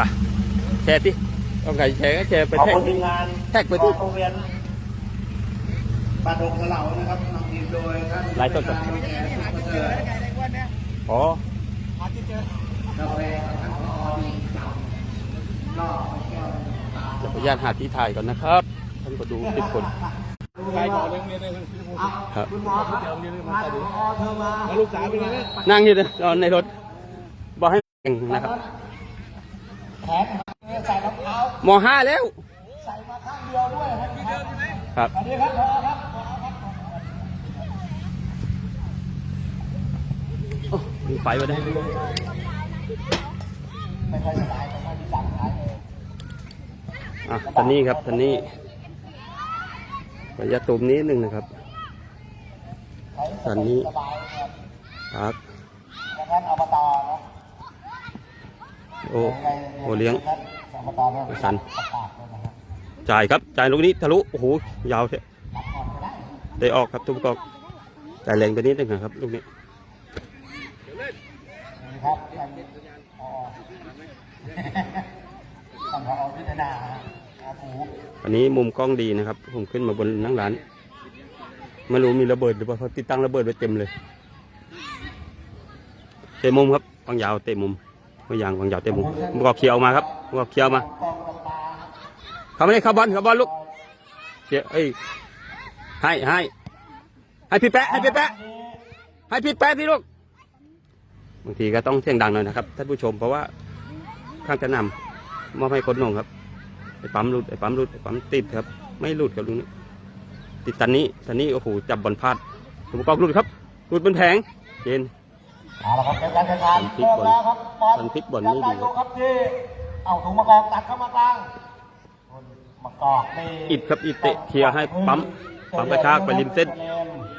ไปแชร์ที่ต้องการแชร์ก็แชร์ไปขอบแท็กคุณทีมงานแท็กไปที่โรงเรียนปาดงสลานะครับนำทีมโดยท่านไลฟ์สดก่อนแอร์สุขประเสริฐอ๋อกาแฟท่านพอดีนอกแก้วจะพยานหาที่ถ่ายก่อนนะครับท่านก็ดูสิบคนใครก่อนเรื่องนี้เลยครับ คุณหมอครับนัดพอเธอมา ลูกสาวเป็นไงเนี่ย นั่งอยู่นะนอนในรถบอกให้แข่งนะครับแข นใส่รองเท้ามห้าแล้ว ใส่มาข้างเดียวด้วยครับครับสวัสดีครับพอครับพอครับโอ้มีไฟมาได้ไม่ค่อยสบายไม่ค่อยมีตังค์ขายเลยอะทันนี้ครับทันนี้ระยะตูมนี้หนึ่งนะครับสันนี้สบายครับครับ ดังนั้นอบตนะ โอ้โอเลี้ยงสันจ่ายครับจ่ายลูกนี้ทะลุโอ้โหยาวเทะรับก่อนก็ได้ได้ออกครับทุกกอกจ่ายแรงไปนิดนึงครับลูกนี้ครับท่านผอท่านผอพิจารณาครับผูอันนี้มุมกล้องดีนะครับ ผมขึ้นมาบนนั่งร้านไม่รู้มีระเบิดหรือเปล่าเขาติดตั้งระเบิดไว้เต็มเลย เตะมุมครับวางยาวเตะมุม วางยางวางยาวเตะมุมมุมกอกเขียวมาครับมุมกอกเขียวมาเขาไม่ได้เข้าบอลเข้าบอลลูกเชียเอ้ยให้ให้ให้พี่แปะให้พี่แปะให้พี่แปะสิลูกบางทีก็ต้องเสียงดังหน่อยนะครับท่านผู้ชมเพราะว่าข้างจะนำมอบให้คนนงครับไอ้ปั๊มหลุดไอ้ปั๊มหลุดไอ้ปั๊มติดครับ ไม่หลุดครับลุงนี้ติดตันนี้ตันนี้โอ้โหจับบอลพลาดถุงกอกหลุดครับหลุดบนแผงเจน เอาละครับเกมการแข่งขันมันพลิกเริ่มบอลแล้วครับบอลมันพลิกบอลไม่ดียังอยู่ครับที่เอาถุงมะกอกตัดเข้ามากลางมะกอกนี่อิดครับอิดเตะเคลียร์ให้ปั๊มปั๊มกระชากไปริมเส้น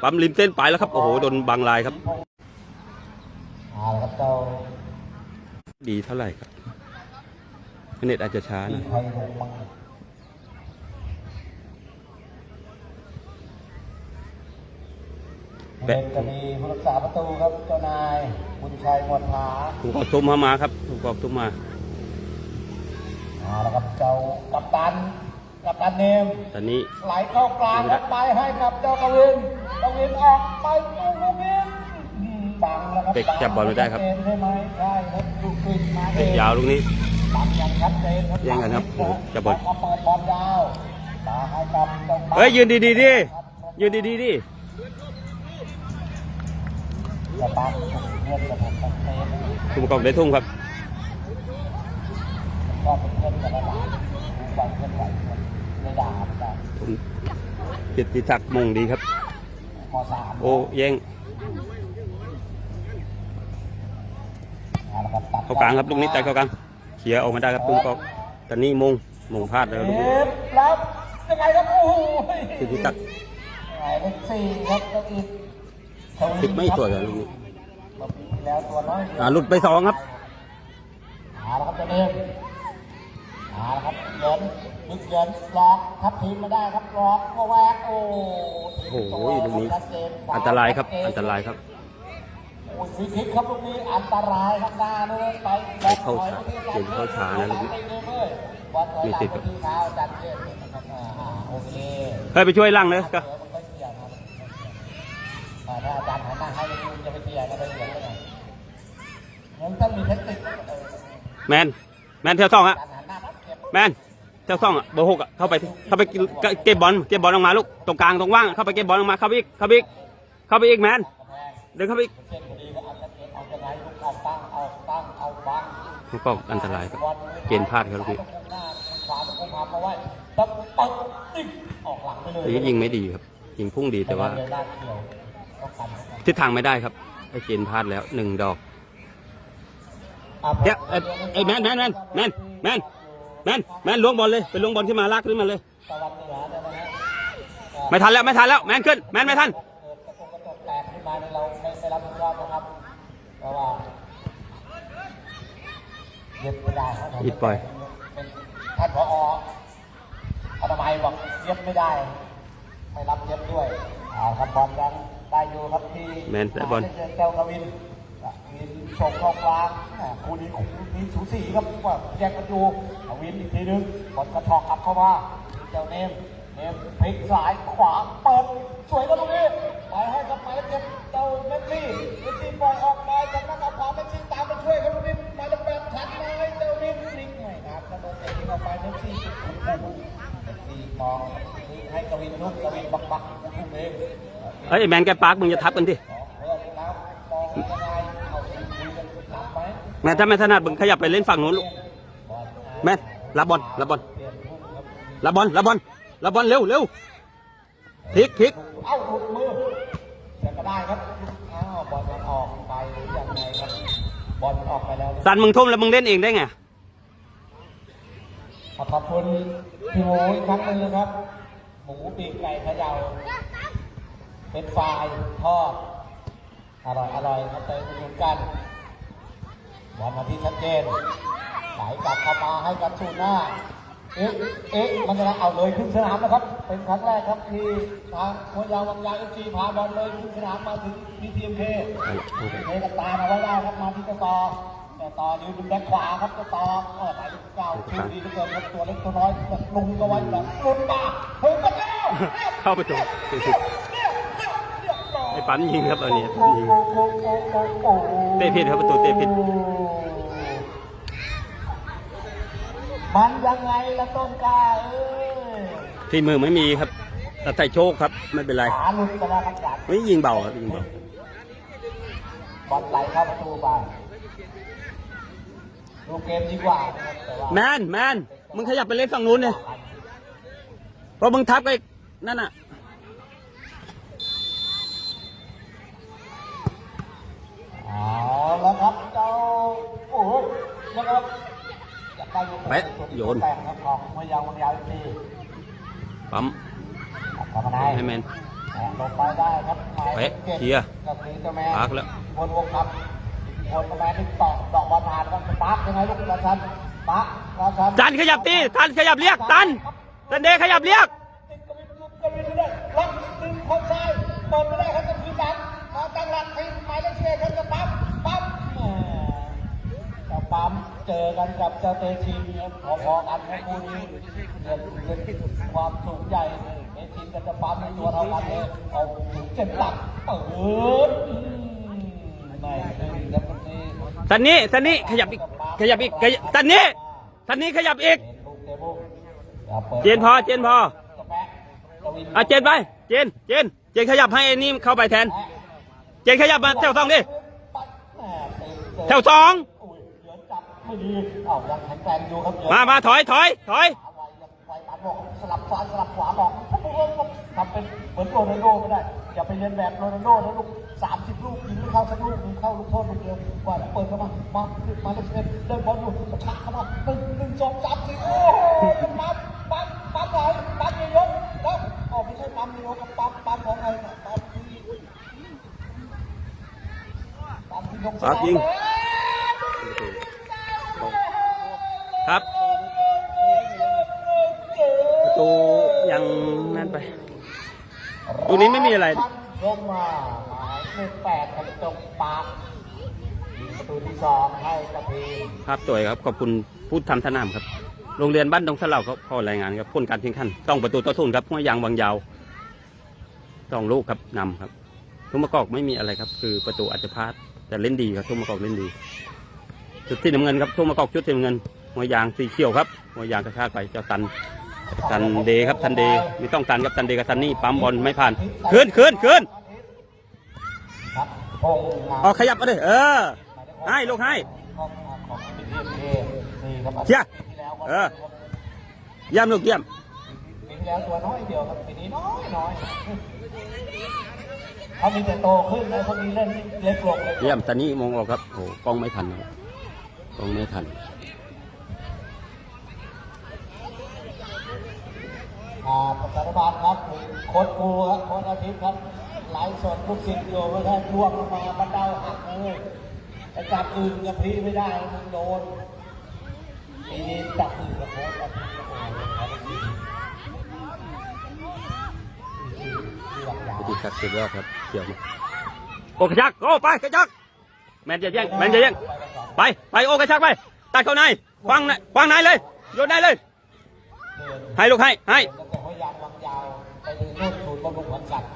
ปั๊มริมเส้นไปแล้วครับโอ้โหโดนบังลายครับเอาละครับเจ้าดีเท่าไหร่ครับเน็ตอาจจะช้าที่นะ ไทยลงมาเด็กจะมีผู้รักษาประตูครับเจ้านายคุณชัยมวลผาถูกกอกทุ่มเข้ามาครับถูกกอกทุ่มมาเอาละครับเจ้ากัปตันกัปตันเนมตอนนี้ไหลเข้ากลางครับไปให้กับเจ้ากวินกวินออกไปตูกวินอืมบังแล้วครับเด็กจับบอลไม่ได้ครับชัเจนใช่ไหมใช่ครับลูกปิดมาเอเตะงยาวลูกนี้บังอย่างชัดเจนครับแย่งกันครับโอ้โหจับบอลแล้วก็เปิดบอลยาวมาให้กับเจ้าปั๊เฮ้ยยืนดีๆดิยืนดีๆดิ เจ้าปั๊บเพื่อนกับผมต้องเซฟถูกกอกได้ทุ่มครับก็เป็นเพื่อนกันแล้วล่ะดูบอลเคลื่อนไหวไม่ด่าไม่ได้ผมเกียรติศักดิ์มงดีครับมสามโอ้แย่งเอาละครับตัดเข้ากลางครับลูกนี้แต่เข้ากลางเคลียร์ออกมาได้ครับถูกกอกตอนนี้มงมงพลาดแล้วลูกนี้เอฟรับยังไงครับโอ้โหเกียรติศักดิ์หมายเลขสี่ครับก็อีก ติดไม่สวยเลยลูกนี้เราปีที่แล้วตัวน้อยเดียวอ่าหลุดไปสองครับเอาละครับเจะเดินเอาละครับเดินลึกเดินล็อกทับทีมมาได้ครับล็อกก็แวกโอ้โอ้โหลูกนี้ชัดเจนอันตรายครับ อันตรายครับโอ้ยฟรีคิกครับลูกนี้อันตรายครับหน้าเลยไปเข้าช้าเกมเข้าช้านะลูกนี้มีมีติติดดครับที่เท้าจัดเกมนะครับอ่าโอเคเฮ้ยไปช่วยล่างเลยก็เดี๋ยวมันก็เกี่ยวครับอ่า ถ้าอาจารย์หันหน้าให้คุณจะไปเกี่ยวนะไปเกี่ยวได้ไงงั้นต้องมีเทคนิคเออแมนแมนเที่ยวซ่องอะอาจารย์หันหน้าปั๊บเก็บแมนเจ้าซ่องอะเบอร์หกอะเข้าไปเข้าไปเก็บบอลเก็บบอลออกมาลูกตรงกลางตรงว่างเข้าไปเก็บบอลออกมาเข้าไปอีกเข้าไปอีกเข้าไปอีกแมนกำแพงเดินเข้าไปอีกเส้นพอดีก็เอาจะเก็บเอาจะไงลูกเอาตั้งเอาตั้งเอาวางมันก็อันตรายครับเกณฑ์พลาดครับลูกพี่ขวาตะคุมมาเพราะว่าตับปักติ๊กออกหลังไปเลยแต่ยิงไม่ดีครับยิงพุ่งดีแต่ว่า เดินลากเกี่ยวก็กันเข้าไปทิศทางไม่ได้ครับไอ้เกณฑ์พลาดแล้วหนึ่งดอกอะเดี๋ยวเอ้ยเอ้ยแมนแมนแมนแมนแมนแมนแมนล้วงบอลเลยไปล้วงบอลขึ้นมาลากขึ้นมาเลยตะวันเหนือเนี่ยนะฮะไม่ทันแล้วไม่ทันแล้วแมนขึ้นแมนไม่ทันเกิดกระจกกระจกแตกขึ้นมาเนี่ยเราไม่ไม่รับผิดชอบนะครับเพราะว่าเย็บไม่ได้ครับผมอีกปล่อยเป็นท่านผออนามัยบอกเย็บไม่ได้ ไม่รับเย็บด้วยเอาครับบอลยัง ได้อยู่ครับที่แมนได้บอล เจ้ากวินกวินส่งเข้ากลางแหม่คู่นี้คู่นี้สูสีครับว่าแยกกันอยู่เอาวินอีกทีนึงบอลกระชอกกลับเข้ามาเจ้าเนมเนมพลิกซ้ายขวาเปิดสวยแล้วตรงนี้ไปให้กับหมายเลขเจ็ดเจ้าเมสซี่เมสซี่ปล่อยออกมาจากนั้นเอาขวาเมสซี่ตามไปช่วยครับตรงนี้หมายเลขแปดทันไหมเจ้าวินลิงไม่ครับกระโดดเตะทิ้งออกไปเมสซี่ถูกคู่เมสซี่มองให้กวินลุกกวินบักบักคู่ เองเฮ้ยไอ้แมนแกปาร์กมึงจะทับกันดิแม่ถ้าไม่ถนัดมึงขยับไปเล่นฝั่งนู้นลูกแม่รับบอลรับบอลรับบอลรับบอลรับบอลเร็วเร็วพลิกพลิกเอ้าหลุดมือแต่ก็ได้ครับอ้าวบอลมันออกไปหรือยังไงครับบอลออกไปแล้วสันมึงทุ่มแล้วมึงเล่นเองได้ไงขอบคุณพี่หมูอีกครั้งหนึงนะครับหมูปีกไก่เขย่า เป็นไฟรายทอดอร่อยอร่อยครับไปอุดหนุนกันบอลมาที่ชัดเจนไหลกลับเข้ามาให้กันสู่หน้าเอ๊ะเอ๊ะมันจะเอาเลยขึ้นสนามนะครับ เป็นครั้งแรกครับที่ทางมวยยาววังยาวเอฟซีพาบอลเลยขึ้นสนามมาถึงพีทีเอ็มเคเทกับตาเอาไว้ได้ครับมาที่กระต่อแต่ต่อนิ้วเป็นแบ็คขวาครับกระต่อเออไหลเก่าชื่อดีเหลือเกินครับตัวเล็กตัวน้อยแบบลุงก็ไว้แบบลุนมาถึงกันแล้วเข้าประตูไอ้ ปันยิงครับอันนี้ปันยิงเตะผิดครับประตูเตะผิดมันยังไงละต้นกล้าเอ้ยที่มือไม่มีครับแต่ใส่โชคครับ ไม่เป็นไรขาหลุดไปแล้วครับจัดไม่ยิงเบาครับยิงเบาบอลไหลเข้าประตูไปดูเกมดีกว่านะครับแต่ว่าแมนแมนมึงขยับไปเล่นฝั่งนู้นเลยเพราะมึงทับไอ้นั่นน่ะ เอาแล้วครับเจ้าโอ้โหนะครับอยากได้ลูกเป๊ะโยน แต่งครับของมวยยาวมวยยาวทีปั๊มเข้ามาในให้แมนแหม่ลงไปได้ครับหมายเป๊ะจ็ดเคลียร์ ก็คือเจ้าแม่ปาร์คแล้ว วนวงครับวนกระแมนที่ต่อดอกบอลทานครับปาร์คยังไงลูกราชันปาร์คราชันตันขยับตีตันขยับเรียกตันตันเดขยับเรียก ติดกวินลุกกวินไม่ได้ล็อกดึงคนซ้ายเปิดไม่ได้ครับจะคืนดันมาตั้งหลักทิ้งหมายเลขเชียร์ครับจะปั๊มปั๊มแหม่ จะปั๊มเจอกันกับเจเตชินพอๆกันครับคู่นี้เงินเงินความสูงใหญ่เตชินกับจะปั๊มในตัวเท่ากันเองเอาถึงเจ็ดหลักเปิดไม่ขึ้นครับตรงนี้ตันนี้ตันนี้ขยับอีกขยับอีกขยับตันนี้ตันนี้ขยับอีกเจนพอเจนพออะเจนไป เจนเจนเจนขยับให้ไอ้นี่เข้าไปแทนเจนขยับมาแถวสองดิแถวสอง ไม่ดีเอ้ายังแข็งแรงอยู่ครับเหลือมามาถอยถอยถอยขาไวยังไวตัดบอกสลับซ้ายสลับขวาบอกทำเป็นเหมือนโรนัลโดไม่ได้อย่าไปเรียนแบบโรนัลโดนะลูกสามสิบลูกยิงไม่เข้าสักลูกยิงเข้าลูกโทษลูกเดียวว่าเปิดเข้ามามามาเลเซนเดินบอลอยู่กระชากเข้ามาหนึ่งหนึ่งสองสามสี่โอ้ปั๊มปั๊มปั๊มไหนปั๊มเยอะๆแล้วอ๋อไม่ใช่ปั๊มเยอะกับปั๊มปั๊มของใครเนี่ยปั๊มที่ปั๊มที่ลงสนามปั๊มยิง ครับ ประตูยังนั่นไปตัวนี้ไม่มีอะไรลงมาหมายเลขแปดกับจงปากยิงประตูที่สองให้กับทีมครับสวยครับขอบคุณผู้ทำสนามครับ โรงเรียนบ้านดงสะเหล่าเขาขอรายงานครับผลการแข่งขันต้องประตูต่อศูนย์ครับห้วยยางบางยาวสองลูกครับนำครับ ทุ่มมะกอกไม่มีอะไรครับ คือประตูอาจจะพลาดแต่เล่นดีครับทุ่มมะกอกเล่นดีชุดสีน้ำเงินครับทุ่มมะกอกชุดสีน้ำเงิน หัวยางสีเขียวครับหัวยางกระชากไปเจ้าตันตันเดครับตันเดไม่ต้องตันครับตันเดกับตันนี่ปั๊มบอลไม่ผ่านคืนคืนคืนครับพงษ์ออกขยับมาเลยเออให้ลูกให้เชียเออเยี่ยมลูกเยี่ยมปีที่แล้วตัวน้อยเดียวครับปีนี้น้อยน้อยเขามีแต่โตขึ้นนะคนนี้เล่นเล็กลงเลยเยี่ยมตอนนี้มองออกครับโอ้กล้องไม่ทันกล้องไม่ทัน อ่าประชาธิบาลครับโค้ดฟูครับโค้ดอาทิตย์ครับไลฟ์สดลูกศิษย์อยู่ไม่ได้ล่วงลงมาบันเดาหักเลยแต่จับอื่นกับพี่ไม่ได้มันโดนปีนี้จับอื่นกับโค้ดอาทิตย์ก็โดนเขาไปยิงที่หลังยาวพิธีครับสุดยอดครับเกี่ยวมาโอ้กระจักโอ้ไปกระจักแมนจะแย่งแมนจะแย่งไปไปโอ้กระชากไปตัดเข้าในขวางในขวางในเลยโยนได้เลย ให้ลูกให้ให้ตั้งแต่ห้วยางวังยาวไปถึงนู่นศูนย์บำรุงขวัญสัตว์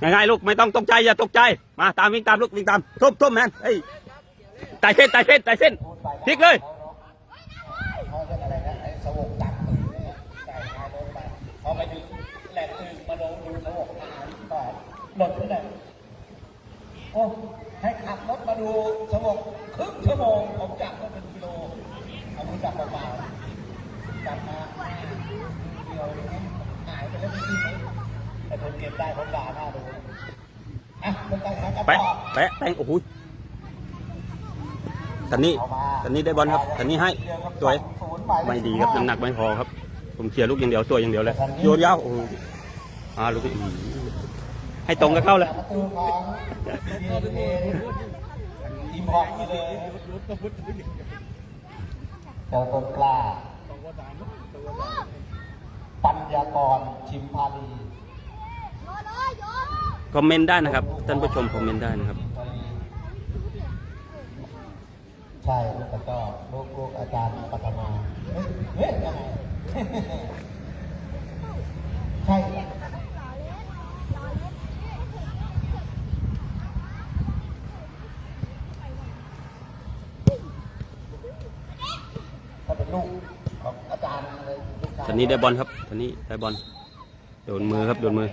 ง่ายๆลูกไม่ต้องตกใจอย่าตกใจมาตามวิ่งตามลูกวิ่งตามทุ่มทุ่มแมนเฮ้ยไต่เส้นไต่เส้นไต่เส้นพลิกเลยเขาเรียกอะไรนะไอ้สวกตักตึงเนี่ยใส่ท้ายรถไปพอไปถึงแหลกตึงมาลงดูสวกอาหารต่อหล่นไปไหนโอ้ให้ขับรถมาดูสวกครึ่งชั่วโมงผมจับก็เป็น เอามือจับเปล่าๆจับมาเดียวหายไปแล้วจริงๆไอ้คนเก็บได้ผมด่าหน้าดูอะคนตั้งใจกันแปะแปะแตงโอ้โหทันนี้ทันนี้ได้บอลครับทันนี้ให้สวยไม่ดีครับน้ำหนักไม่พอครับ ผมเชียร์ลูกอย่างเดียวตัวอย่างเดียวเลยโยนยาวโอ้โหอ่าลูกให้ตรงก็เข้าเลยองดีเอทีมฮอกนี่เลย เจ้าต้นกล้า ปัญญากรชิมพาลีคอมเมนต์ได้นะครับท่านผู้ชมคอมเมนต์ได้นะครับ ใช่แล้วก็ลูกลูกอาจารย์ปัตมาเฮ้ยเฮ้ยยังไงใช่ถ้าเป็นลูกของอาจารย์อะไร ลูกชายทันนี้ได้บอลครับทันนี้ได้บอลโดนมือครับโดนมือ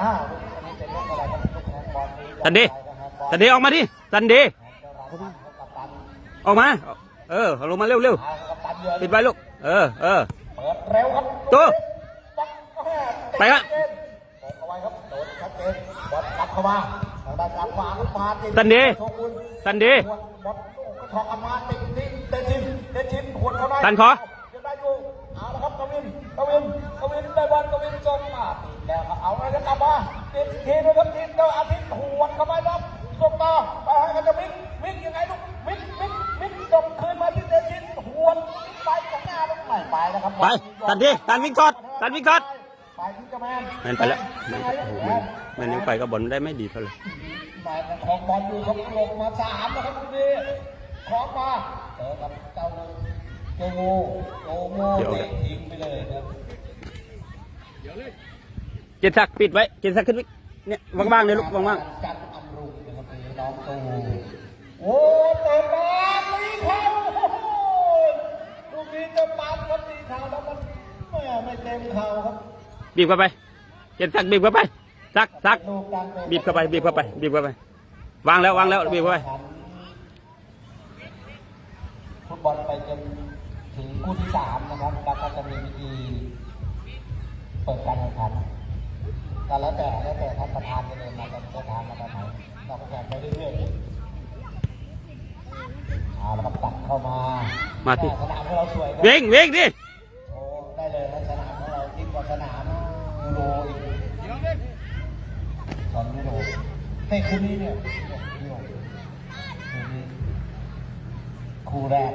อ้าวลูกอันนี้เป็นลูกอะไรครับลูกแฮนด์บอลนี้ทันดีทันดีออกมาดิทันดีออกมา เออเอาลงมาเร็วเร็วเอากับตันเยือนปิดไว้ลูก เออเออเปิดเร็วครับตัวปักเข้ามาไปครับเปิดเอาไว้ครับโดนชัดเจนบอลกลับเข้ามาทางด้านกลับขวาครับมาติทันดีโชกุนทันดีบอลบอลก็ถอกกลับมาติดติดเตชินเตชินหวนเข้าได้ทันขอยังได้อยู่ เอาละครับกวินกวินกวินได้บอลกวินจงมาติดแล้วครับเอาอะไรก็กลับมาติดทีนึงครับติดเจ้าอาทิตย์หวนเข้าไปครับส่งต่อไปให้กันจะมิกมิกยังไงลูกมิกมิกมิกจบคืนมาที่เตชินหวนไปข้างหน้าลูกไม่ไปนะครับไปทันดีทันวิ่งกอดทันวิ่งกอดไปที่เจ้าแมนแมนไปแล้วแมนโอ้โหแมนแมนยังไปก็บอลได้ไม่ดีเท่าไหร่แมนของบอลอยู่ครับลงมาสามนะครับคุณดีของมาเจอกับเจ้า โจโง่โจโง่เตะทิ้งไปเลยครับเจนสักดิ์ปิดไว้เจนสักดิ์ขึ้นวิเนี่ยว่างๆเลยลูกว่างจันอำรุงนะครับนี่น้องตูโอ้เปิดบอลตีเท้าโอ้โหลูกนี้จะปัดครับตีเท้าแล้วมันแม่ไม่เต็มเท้าครับๆบีบเข้าไปเจนสักดิ์บีบเข้าไปสักสักลูกดังลยบีบเข้าไปบีบเข้าไปบีบเข้าไป วางแล้ววางแล้วบีบเข้าไปฟุตบอลไปจนถึง คู่ที่สามนะครับแล้วก็จะมีพิธีเปิดการแข่งขันก็แล้วแต่แล้วแต่ท่านประธานจะเดินมาจะประธานมาตอนไหนเราก็แข่งไปเรื่อยๆเอาแล้วก็ตัดเข้ามามาที่สนามของเราสวยนะวิ่งวิ่งดิโอ้ได้เลยนะสนามของเรายิ่งกว่าสนามยูโรอีกตอนยูโรในคืนนี้เนี่ยยูโรคืนนี้คู่แรก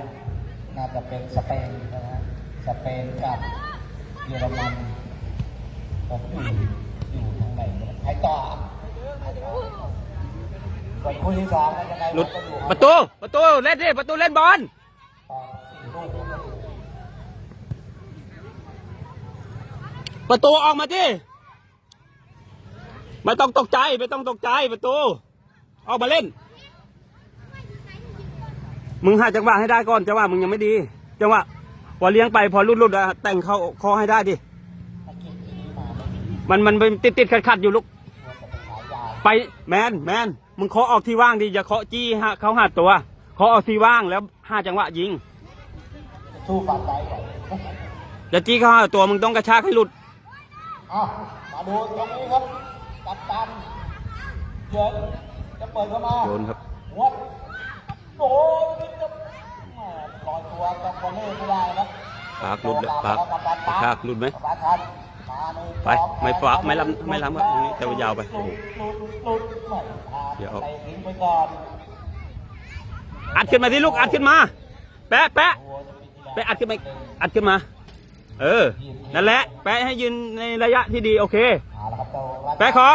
น่าจะเป็นสเปนนะฮะสเปนกับเยอรมันผมอยู่อยู่ทางไหนเนี่ยใครต่อส่วนคู่ที่สองนะยังไงหลุดก็อยู่ประตูประตูเล่นดิประตูเล่นบอลต่อสี่ลูกก็อยู่ประตูออกมาดิไม่ต้องตกใจไม่ต้องตกใจประตูออกมาเล่น มึงหาจังหวะให้ได้ก่อนจังหวะมึงยังไม่ดี จังหวะพอเลี้ยงไปพอรุดๆอะแต่งเข้าคอให้ได้ดิถ้ากินที่นี่มาไม่มีมันมันเป็นติดติดขัดขัดๆอยู่ลูกตัวจะไปขายยาไปแมนแมนมึงเคาะออกที่ว่างดิอย่าเคาะจี้ฮะเขาหาตัวเคาะออกที่ว่างแล้วห้าจังหวะยิงสู้ฟันได้ไหวอย่าจี้เขาหาตัวมึงต้องกระชากให้หลุดอ้าวมาดูตรงนี้ครับกัปตันเยินจะเปิดเข้ามาโดนครับหัว โอ้ยนี่จะแหม่ลอยตัวกับบอลเล่ไม่ได้ครับปากหลุดเลยปากกัปตันปากหลุดไหมกัปตันทันมาหนึ่งไปสองไม่ฝากไม่ล้ำไม่ล้ำครับตรงนี้แต่ว่ายาวไป หลุดหลุดหลุดไม่พลาดเดี๋ยว ไปทิ้งไปก่อนอัดขึ้นมาที่ลูก อัดขึ้นมา แปะแปะโอ้ยจะมีทีละแปะอัดขึ้นมาอัดขึ้นมา เออ นั่นแหละ แปะให้ยืนในระยะที่ดี โอเค เอาละครับเจ้ารัชแปะคอ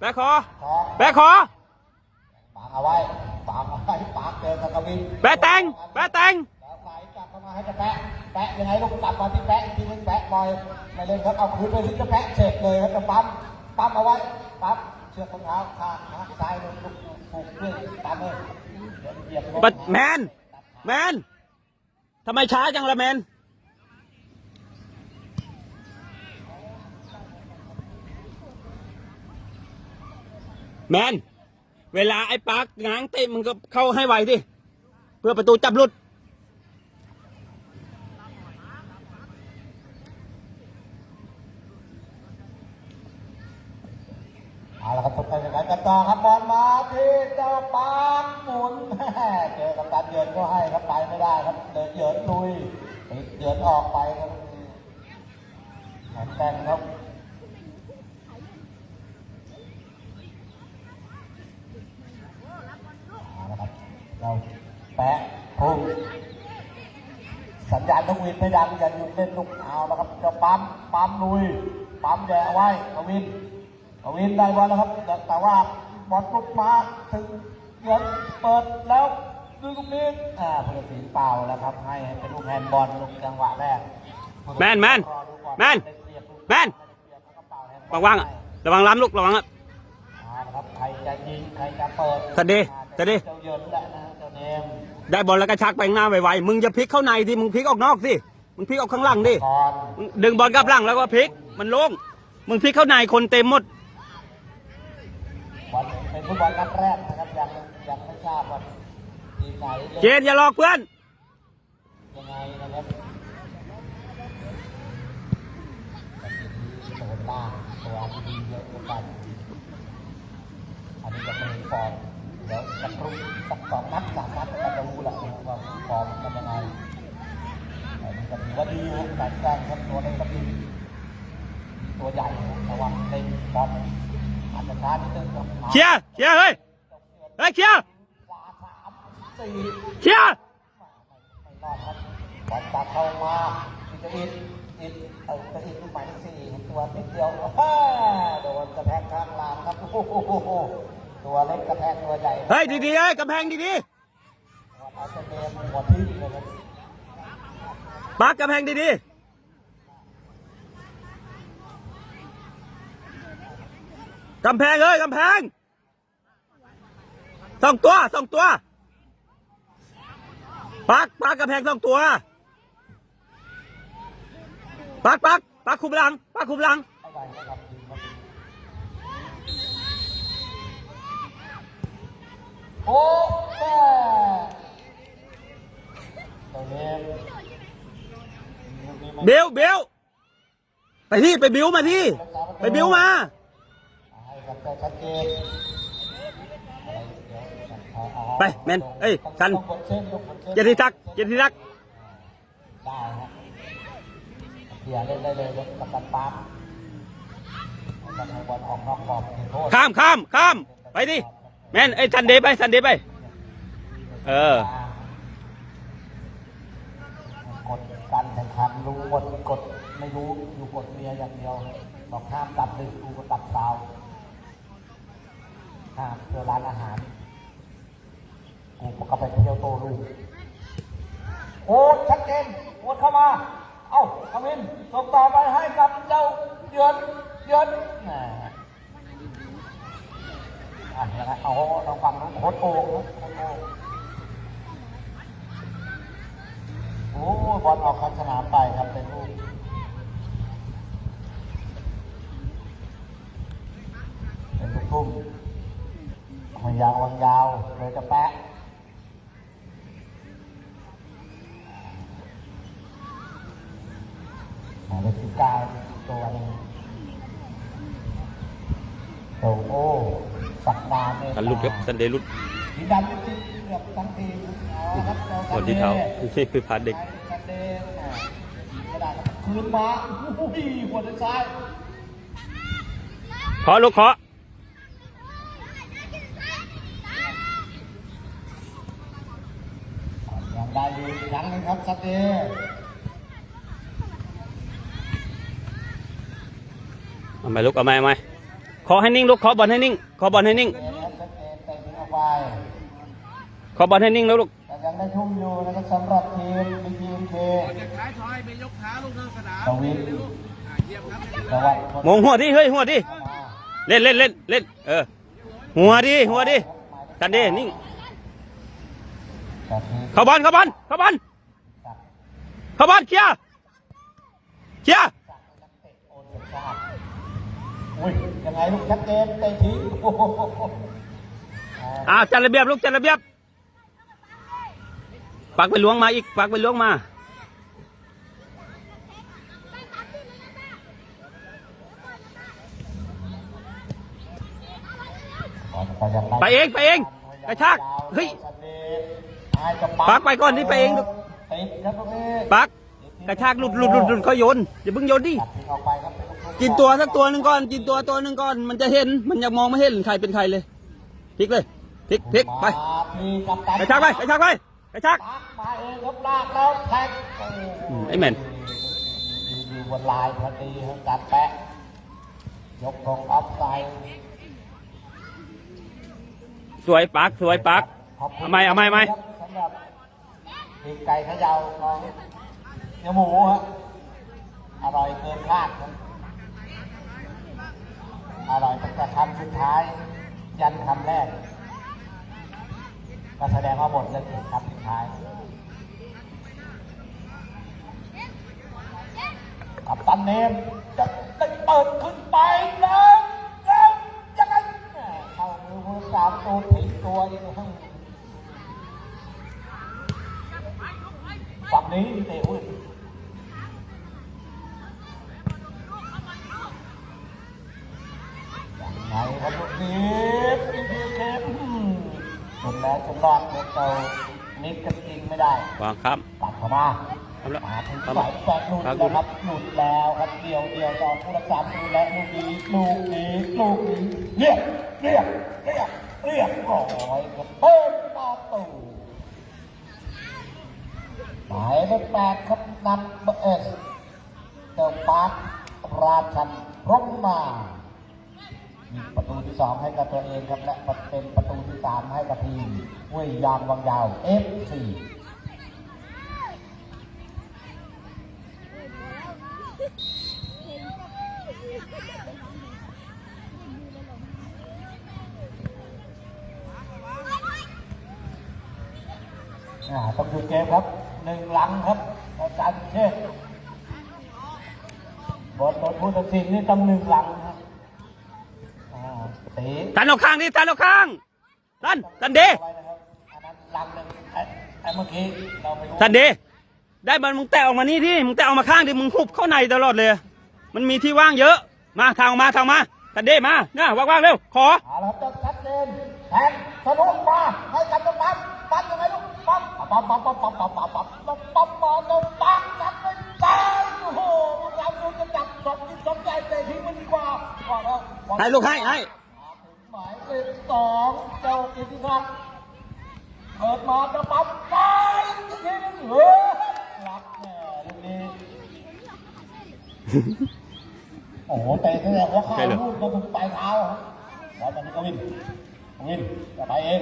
แปะคอขอแปะคอเอาไว้ ปากเอาไว้ปากเจอกับกวินแปะแตงแปะแตงแล้วไหลกลับเข้ามาให้จะแปะแปะยังไงลูกกลับมาที่แปะอีกทีนึงแปะบอยไม่เล่นครับเอาคืนไปที่จะแปะเสร็จเลยครับจะปั๊มปั๊มเอาไว้ปั๊มเชือกของเท้าข้างขาซ้ายลงลูกผูกด้วยปั๊มเลยเดี๋ยวเหยียบลงบัดแมนแมนทำไมช้าจังละแมนแมน เวลาไอ้ปาร์กง้างเตะมึงก็เข้าให้ไวดิเพื่อประตูจับหลุดเอาละครับทุกคนกันกันต่อครับบอลมาที่เจ้าปามหมุนแม่เจอกับการเยือนก็ให้ครับไปไม่ได้ครับเดินเยือนลุยติดเยือนออกไปครับแข็งแกร่งครับเอาละครับเรา แปะพุ่งสัญญาณต้องวินไม่ดังอย่าหยุดเล่นลูกเอาละครับเจ้าปั๊มปั๊มลุยปั๊มแดเอาไว้เอาวินกวินได้บอลแล้วครับแต่แต่ว่าบอลลุกมาถึงเงินเปิดแล้วดูตรงนี้อ่าผู้ตัดสินเปล่าแล้วครับให้เป็นลูกแฮนด์บอลลงจังหวะแรกแมนแมนรอดูก่อแมนได้เปรียบลูกแมนได้เปรียบแล้วก็เป่าแฮนด์บอลว่างๆอะระวังล้ำลูกระวังอะเอาละครับใครจะยิงใครจะเปิดสวัสดีสวัสดีเจ้าเยินแหละนะเจ้าเนม ได้บอลแล้วก็ชักไปข้างหน้าไวๆมึงจะพลิกเข้าในดิมึงพลิกออกนอกสิมึงพลิกออกข้างหลังดิก่อนมึงดึงบอลกลับหลังแล้วก็พลิก มันโล่งมึงพลิกเข้าในคนเต็มหมดบอลเป็นฟุตบอลนัดแรกนะครับยังยังไม่ทราบว่าทีมไหนเล่นเจนอย่าหลอกเพื่อนยังไงนะครับโซนล่างตัวดีเยอะเหมือนกันอันนี้จะเป็นฟอร์ม เดี๋ยวสักครู่สักสองนัดสามนัดก็จะรู้แหละว่าฟอร์มเป็นยังไงอันนี้ก็ถือว่าดีนะแข็งแกร่งครับตัวเล็กก็ดีตัวใหญ่ระวังเล่นบอลอาจจะช้านิดนึงครับเคลียร์เคลียร์เฮ้ยเฮ้ยเคลียร์ขวาสามสี่เคลียร์ไม่รอดครับบอลตัดเข้ามาอินเตอร์อินอินเออจะอินลูกหมายเลขสี่ตัวนิดเดียวแม่โดนกระแทกข้างหลังครับโอ้โห ตัวเล็กกระแทกตัวใหญ่เฮ้ยดีๆเฮ้ยกำแพงดีอาจจะเนมหัวทิ่เลยครับปาร์กกำแพงดีๆกำแพงเฮ้ยกำแพงสองตัวสองตัวปาร์กปาร์กกำแพงสองตัวปาร์กปาร์กปาร์กคุมหลังปาร์กคุมหลัง เข้าไปนะครับดีมาก โอ้แม่ตัวเนมลูกนี้ไม่เบลเบลไปที่ไปบิวมาที่ไปบิวมาให้กับเจ้าชัดเจนอะไรเดี๋ยวเอาไปแมนเอ้ยชันต้องบนเส้นลูกบนเส้นเจติทักเจติทักได้ฮะเพียร์เล่นได้เลยกับตันปั๊มแล้วก็ให้บอลออกนอกกรอบเขตโทษข้ามข้ามข้ามไปดิ แมนไอ้ยซันเดย์ไปซันเดย์ไป เออกดการแข่งขันรู้กดกดไม่รู้อยู่กดเมียอย่างเดียวบอกห้ามตัดดึงกูก็ตัดสาห้ามเที่ยวร้านอาหารกูก็ไปเที่ยวโตลูกโอ้ชัดเจนโอนเข้ามา เอ้าคามินส่งต่อไปให้กับเจ้าเยือนเยือน แหมอะยังไงเอาทางฝั่งนู้นโคตรโอ่งนะโคโอ้บอลออกข้างสนามไปครับเป็นลูกเป็นลูกทุ่มวางยาววางยาวเลยจะแปะหมายเลขสิบเก้าตัวนึงโอ้ สักดาเมตตาซันหลุดครับซันเดย์หลุดสีดำที่เกือบทั้งทีมเอาครับเจ้าคนที่เท้านี่คือพาเด็กซันเดย์อะกระดาษคืนมาอุ้ยหัวด้านซ้ายขอลูกขอยังได้อยู่อีกครั้งหนึงครับซันเดย์เอาไหมลูกเอาไหมเอาไหม ขอให้นิ่งลูกขอบอลให้นิ่ง ขอบอลให้นิ่งเดย์นะครับซันเดย์เตะถึงออกไปขอบอลให้นิ่งแล้วลูกแต่ยังได้ทุ่มอยู่นะครับสำหรับทีมบีทีมเคท้ายถอยไปยกขาลงเนินสนามตวินอ่าเยี่ยมครับระวังคนมงหัวดิเฮ้ยหัวดิเข้ามาเล่นเล่นเล่นเล่นเออหัวดิหัวดิจันดีนิ่งจากทีมเข้าบอลเข้าบอลเข้าบอลจากเข้าบอลเคลียร์เคลียร์ จากนักเตะโอนสัญชาติ อุ้ยยังไงลูกชัดเจนเตะทิ้งโอ้โหอ่าอ่าจัดระเบียบลูกจัดระเบียบ ปักไปล้วงมาอีก ปักไปล้วงมาไปเองไปเองกระชากเฮ้ยปักไปก่อนนี่ไปเองลูกติดครับตรงนี้ปักกระชากหลุดหลุดหลุดหลุดเขาโยนอย่าเพิ่งโยนดิตัดทิ้งออ กไปครับเป็นลูกๆกินตัวสักตัวหนึ่งก่อน กินตัวตัวหนึ่งก่อน มันจะเห็น มันยังมองไม่เห็นใครเป็นใครเลยพลิกเลยพลิกพลิกไปมาที่กัปตันกระชากไปกระชากไปกระชากปักมาเองครับลากแล้วแทงโอ้โหอืมไอ้แมนอยู่บนลายพอดีครับจัดแปะยกลงออฟไซด์สวยปักสวยปักขอบคุณเอาไหมเอาไหมเอาไหมครับสำหรับปีกไก่เขยาวของเนื้อหมูฮะอร่อยเกินคาดครับ อร่อยตั้งแต่คำสุดท้าย ยันคำแรกก็แสดงว่าหมดเลยคำสุดท้ายกับตันเนมจะได้เปิดขึ้นไปแล้วแล้วยังไงเข้ามือมือสามตัวถีตัวอีกทั้งฝั่งนี้เตะหุ้ยงไงครับลูกนี้อีกทีเกมจนแล้วจนร อดเด็กเตานิดกันจริงไม่ได้วางครับตัดเข้ามาทำแล้วมาถึงทำสาแล้วยแฟนหลุดแล้วครับหลุดแล้วครับเดียวเดียวต่อผู้รักษาประตูและลูกนี้ลูกนี้ลูกนี้เรียกเรียกเรียกเรียกร้อยครับเพิ่มประตูหมายเลขแปดครับนับเอสเจ้าปาร์คราชันร่มมามี ประตูที่สองให้กับตัวเองครับและเป็นประตูที่สามให้กับทีมห้วยยางวังยาว F4 อ่ต้องดูเกมครับหนึ่งหลังครับอาจารย์เชษฐ์บทบทผู้ตัดสินนี่ต้องหนึ่งหลังครับ อ่าตีตันออกข้างดิตันออกข้างตันตันเดเอาไว้นะครับอันนั้นหลังหนึ่งไอ้ไอ้เมื่อกี้เราไม่รู้ตันเดได้บอลมึงแตะออกมานี่ที่มึงแตะออกมาข้างดิมึงหุบเข้าในตลอดเลย มันมีที่ว่างเยอะ มาทางออกมาทางมาตันเดมาเนี่ยว่างๆเร็วขอเอาละครับชัดเจนแทงสนุกมาให้กันจะปั๊มปั๊มยังไงลูกปั๊มปั๊มปั๊มปั๊มปั๊มปั๊มปั๊มปั๊มปั๊มปั๊มปั๊มปั๊มปั๊มจับไปตายโอ้โหเราดูจะจับสองที่สองใจเตะทิ้งมันดีกว่าก่อนแล้วให้ลูกให้ให้ หมายเลขสองเจ้ากิติศักดิ์เปิดมาจะปั๊มไปทีนึงเฮ้ยรับแน่ลูกนี้โอ้โหเตะตั้งแต่หัวเข่าลูกจนถึงปลายเท้าแล้วตอนนี้ก็วินวินจะไปเอง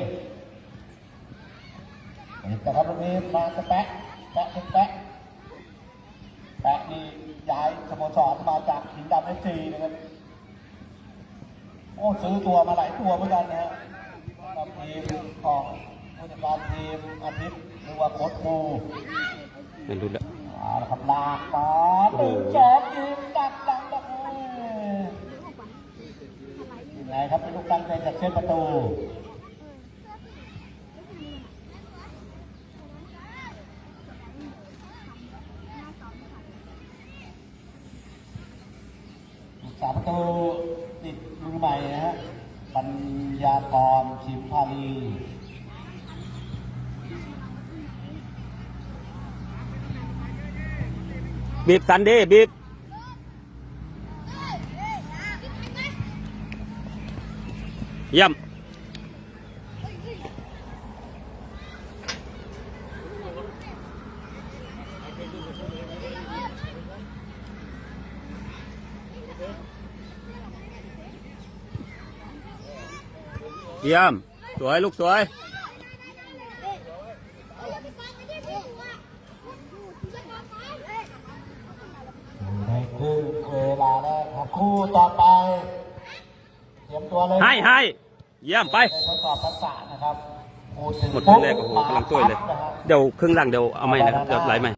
เห็นะครับลูกนี้มาจะแปะแปะแปะแปะนี่ย้ายสโมสรมาจากหินดำเอฟซีนะครับ โอ้ซื้อตัวมาหลายตัวเหมือนกันนะฮะกับทีมของผู้จัดการทีมอาทิตย์หรือว่าโค้ชครูไม่รู้แล้วเอาละครับลากมาโอ้หโหนึ่งสองยิงดักหลังดักโอ้ยยังไงครับเป็นลูกตั้งใจจากเส้นประตูลูกสามประตู ติดมือใหม่นะฮะปัญญากรชิมพาลีบีบสันดีบีบย่ำ ยี่มสวยลูกสวยนครึ่งเวลาแรกครับคู่ต่อไปเตรียมตัวเลยให้ให้เยี่ยมไป ทดสอบทัษะนะครับหมดครึ่งแรกโอ้โหกำลังต้วยเลย เดี๋ยวครึ่งหลังเดี๋ยวเอาใหม่นะครับ เดี๋ยวไหลใหม่